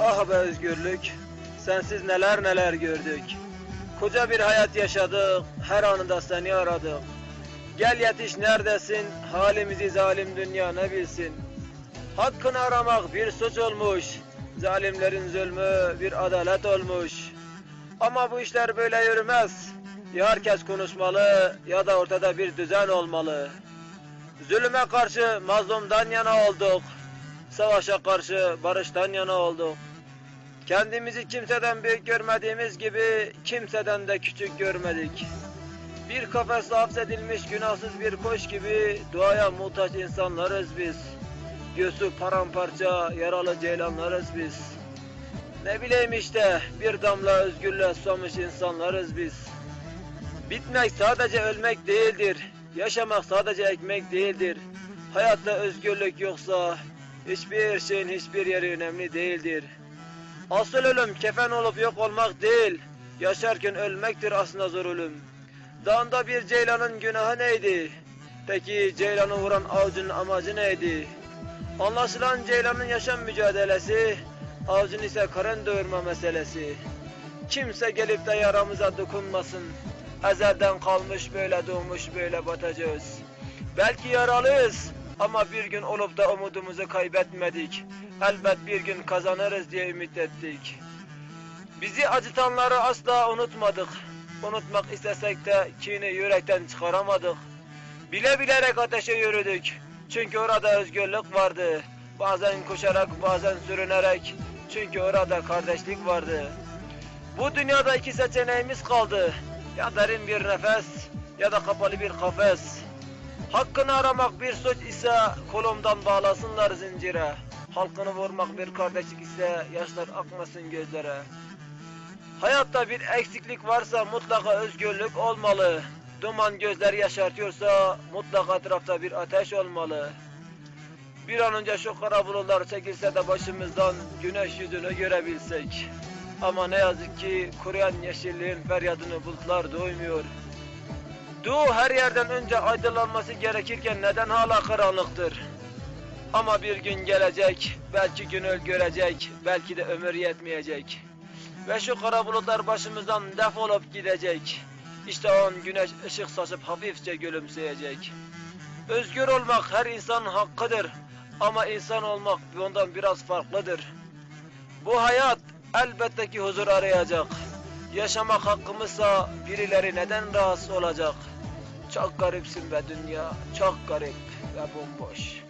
Ah be özgürlük, sensiz neler neler gördük. Koca bir hayat yaşadık, her anında seni aradık. Gel yetiş neredesin, halimizi zalim dünya ne bilsin. Hakkını aramak bir suç olmuş, zalimlerin zulmü bir adalet olmuş. Ama bu işler böyle yürümez. Ya herkes konuşmalı ya da ortada bir düzen olmalı. Zulüme karşı mazlumdan yana olduk. Savaşa karşı barıştan yana olduk. Kendimizi kimseden büyük görmediğimiz gibi kimseden de küçük görmedik. Bir kafesle hapsedilmiş günahsız bir koç gibi duaya muhtaç insanlarız biz. Göğsü paramparça yaralı ceylanlarız biz. Ne bileyim işte bir damla özgürlüğe susamış insanlarız biz. Bitmek sadece ölmek değildir. Yaşamak sadece ekmek değildir. Hayatta özgürlük yoksa hiçbir şeyin hiçbir yeri önemli değildir. Asıl ölüm kefen olup yok olmak değil. Yaşarken ölmektir aslında zor ölüm. Dağında bir ceylanın günahı neydi? Peki ceylanı vuran avcının amacı neydi? Anlaşılan ceylanın yaşam mücadelesi, avcının ise karın doyurma meselesi. Kimse gelip de yaramıza dokunmasın. Ezelden kalmış böyle doğmuş böyle batacağız. Belki yaralıyız ama bir gün olup da umudumuzu kaybetmedik. Elbet bir gün kazanırız diye ümit ettik. Bizi acıtanları asla unutmadık. Unutmak istesek de kini yürekten çıkaramadık. Bile bilerek ateşe yürüdük. Çünkü orada özgürlük vardı. Bazen koşarak bazen sürünerek. Çünkü orada kardeşlik vardı. Bu dünyada iki seçeneğimiz kaldı. Ya derin bir nefes ya da kapalı bir kafes. Hakkını aramak bir suç ise kolumdan bağlasınlar zincire. Halkını vurmak bir kardeşlik ise yaşlar akmasın gözlere. Hayatta bir eksiklik varsa mutlaka özgürlük olmalı. Duman gözler yaşartıyorsa mutlaka etrafta bir ateş olmalı. Bir an önce şu kara bulutlar çekilse de başımızdan güneş yüzünü görebilsek. Ama ne yazık ki kuruyan yeşilliğin feryadını bulutlar duymuyor. Doğu her yerden önce aydınlanması gerekirken neden hala karanlıktır? Ama bir gün gelecek, belki gönül görecek, belki de ömür yetmeyecek. Ve şu kara bulutlar başımızdan defolup gidecek. İşte o güneş ışık saçıp hafifçe gülümseyecek. Özgür olmak her insanın hakkıdır. Ama insan olmak bundan biraz farklıdır. Bu hayat elbette ki huzur arayacak. Yaşamak hakkımızsa birileri neden rahatsız olacak? Çok garipsin be dünya, çok garip ve bomboş.